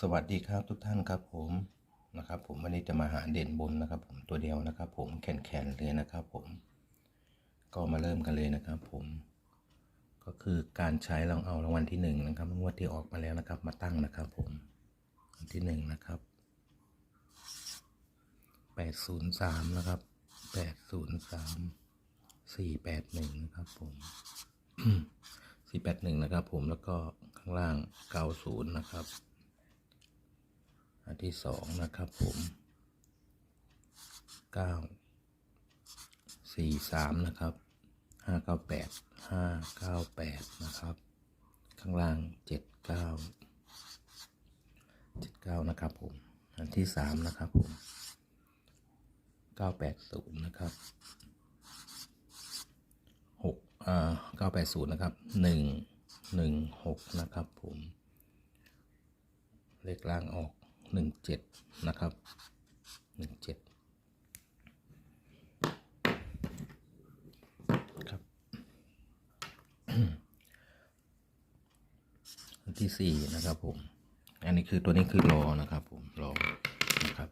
สวัสดีครับทุกท่านครับผมนะครับ ผมวันนี้จะมาหาเด่นบนนะครับ ผมตัวเดียวนะครับ ผมแขนๆเลยนะครับ ผม ก็มาเริ่มกันเลยนะครับ ผม ก็คือการใช้ลองเอารางวัลที่หนึ่งนะครับงวดที่ออกมาแล้วนะครับ มาตั้งนะครับ ผมวันที่หนึ่งนะครับแปดศูนย์สามนะครับแปดศูนย์สามสี่แปดหนึ่งนะครับ ผมสี่แปดหนึ่งนะครับ ผมแล้วก็ข้างล่างเก้าศูนย์นะครับ อันที่สองนะครับผมเก้าสี่สามนะครับห้าเก้าแปดห้าเก้าแปดนะครับ ข้างล่างเจ็ดเก้าเจ็ดเก้านะครับผม อันที่สามนะครับผมเก้าแปดศูนย์นะครับหกอ่าเก้าแปดศูนย์นะครับหนึ่งหนึ่งหกนะครับผม เลขล่างออก หนึ่งเจ็ดนะครับหนึ่งเจ็ดครับอันที่สี่นะครับผม อันนี้คือตัวนี้คือรอนะครับผมรอนะครับ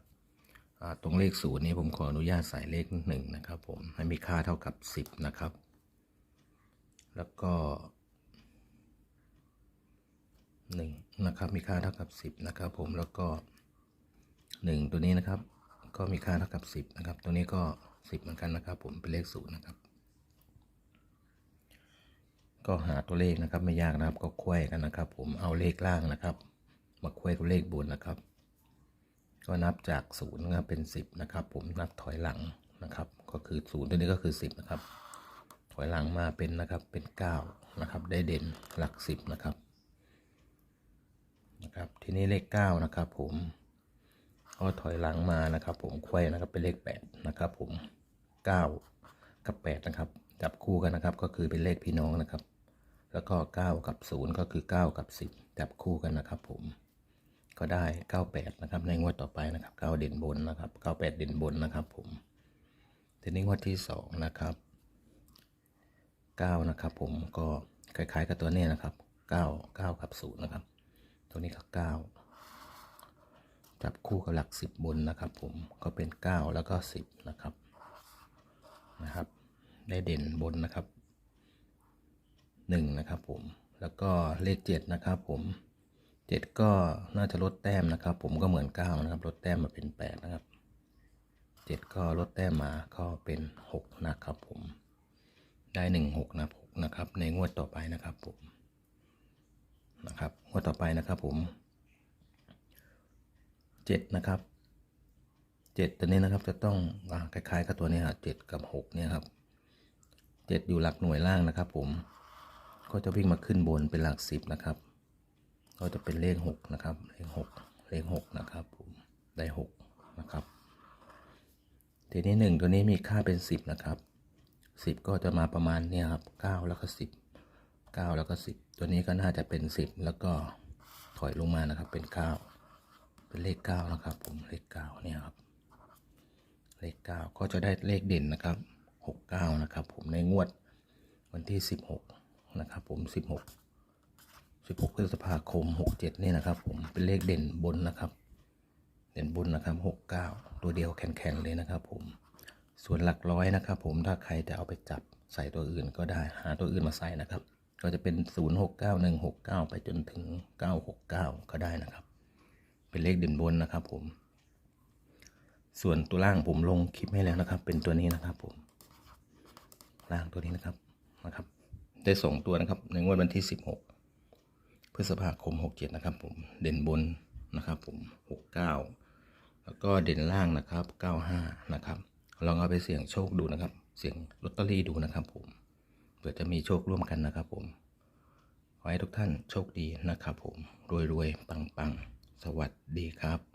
อ่าตรงเลขศูนย์นี้ผมขออนุญาตใส่เลขหนึ่งนะครับผมให้มีค่าเท่ากับสิบนะครับ แล้วก็หนึ่ง นะครับ มีค่าเท่ากับสิบนะครับผมแล้วก็หนึ่งตัวนี้นะครับ ก็มีค่าเท่ากับสิบนะครับ ตัวนี้ก็สิบเหมือนกันนะครับ ผมเป็นเลขศูนย์นะครับ ก็หาตัวเลขนะครับไม่ยากนะครับก็ควยกันนะครับ ผมเอาเลขล่างนะครับ มาควยตัวเลขบนนะครับ ก็นับจากศูนย์นะครับเป็นสิบนะครับ ผมนับถอยหลังนะครับ ก็คือศูนย์ตัวนี้ก็คือสิบนะครับ ถอยหลังมาเป็นนะครับเป็นเก้านะครับ ได้เด่นหลักสิบนะครับ นะครับ ทีนี้เลขเก้านะครับ ผมก็ถอยหลังมานะครับ ผมควยนะครับเป็นเลขแปดนะครับผมเก้ากับแปดนะครับ จับคู่กันนะครับ ก็คือเป็นเลขพี่น้องนะครับ แล้วก็เก้ากับศูนย์ก็คือเก้ากับสิบจับคู่กันนะครับ ผมก็ได้เก้าแปดนะครับ ในงวดต่อไปนะครับเก้าเด่นบนนะครับเก้าแปดเด่นบนนะครับ ผม ทีนี้งวดที่สองนะครับเก้านะครับ ผม ก็คล้ายๆกับตัวนี้นะครับเก้าเก้ากับศูนย์นะครับ ตัวนี้ก็เก้าจับคู่กับหลักสิบบนนะครับผมก็เป็นเก้าแล้วก็สิบนะครับนะครับ ได้เด่นบนนะครับหนึ่งนะครับผมแล้วก็เลขเจ็ดนะครับผมเจ็ดก็น่าจะลดแต้มนะครับ ผมก็เหมือนเก้านะครับลดแต้มมาเป็นแปดนะครับเจ็ดก็ลดแต้มมาก็เป็นหกนะครับผมได้หนึ่งหกนะหกนะครับ ในงวดต่อไปนะครับผม นะครับงวดต่อไปนะครับผมเจ็ดนะครับเจ็ดตัวนี้นะครับจะต้องอคล้ายๆกับตัวนี้ครับเจ็ดกับหกเนี่ยครับเจ็ดอยู่หลักหน่วยล่างนะครับ ผมก็จะวิ่งมาขึ้นบนเป็นหลักสิบนะครับ ก็จะเป็นเลขหกนะครับ เลขหกเลขหกนะครับ ผมได้หกนะครับทีนี้หนึ่งตัวนี้มีค่าเป็นสิบนะครับสิบก็จะมาประมาณเนี่ยครับเก้าแล้วก็สิบ เก้าแล้วก็สิบตัวนี้ก็น่าจะเป็นสิบแล้วก็ถอยลงมานะครับ เป็นเก้าเป็นเลขเก้านะครับ ผมเลขเก้าเนี่ยครับ เลขเก้าก็จะได้เลขเด่นนะครับหกเก้านะครับ ผมในงวดวันที่สิบหกนะครับ ผมสิบหกสิบหกพฤษภาคมหกเจ็ดนี่นะครับ ผมเป็นเลขเด่นบนนะครับเด่นบนนะครับหกเก้าตัวเดียวแข็งๆเลยนะครับผมส่วนหลักร้อยนะครับ ผมถ้าใครจะเอาไปจับใส่ตัวอื่นก็ได้ หาตัวอื่นมาใส่นะครับ ก็จะเป็น 0 6 9 1 6 9 ไปจนถึง 969 ก็ได้นะครับ เป็นเลขเด่นบนนะครับผม ส่วนตัวล่างผมลงคลิปให้แล้วนะครับ เป็นตัวนี้นะครับผม ล่างตัวนี้นะครับนะครับ ได้สองตัวนะครับ ในงวดวันที่ 16 พฤษภาคม 67 นะครับผม เด่นบนนะครับผม 69 แล้วก็เด่นล่างนะครับ 95 นะครับ ลองเอาไปเสี่ยงโชคดูนะครับ เสี่ยงลอตเตอรี่ดูนะครับผม เผื่อจะมีโชคร่วมกันนะครับผม ขอให้ทุกท่านโชคดีนะครับผม รวยๆ ปังๆ สวัสดีครับ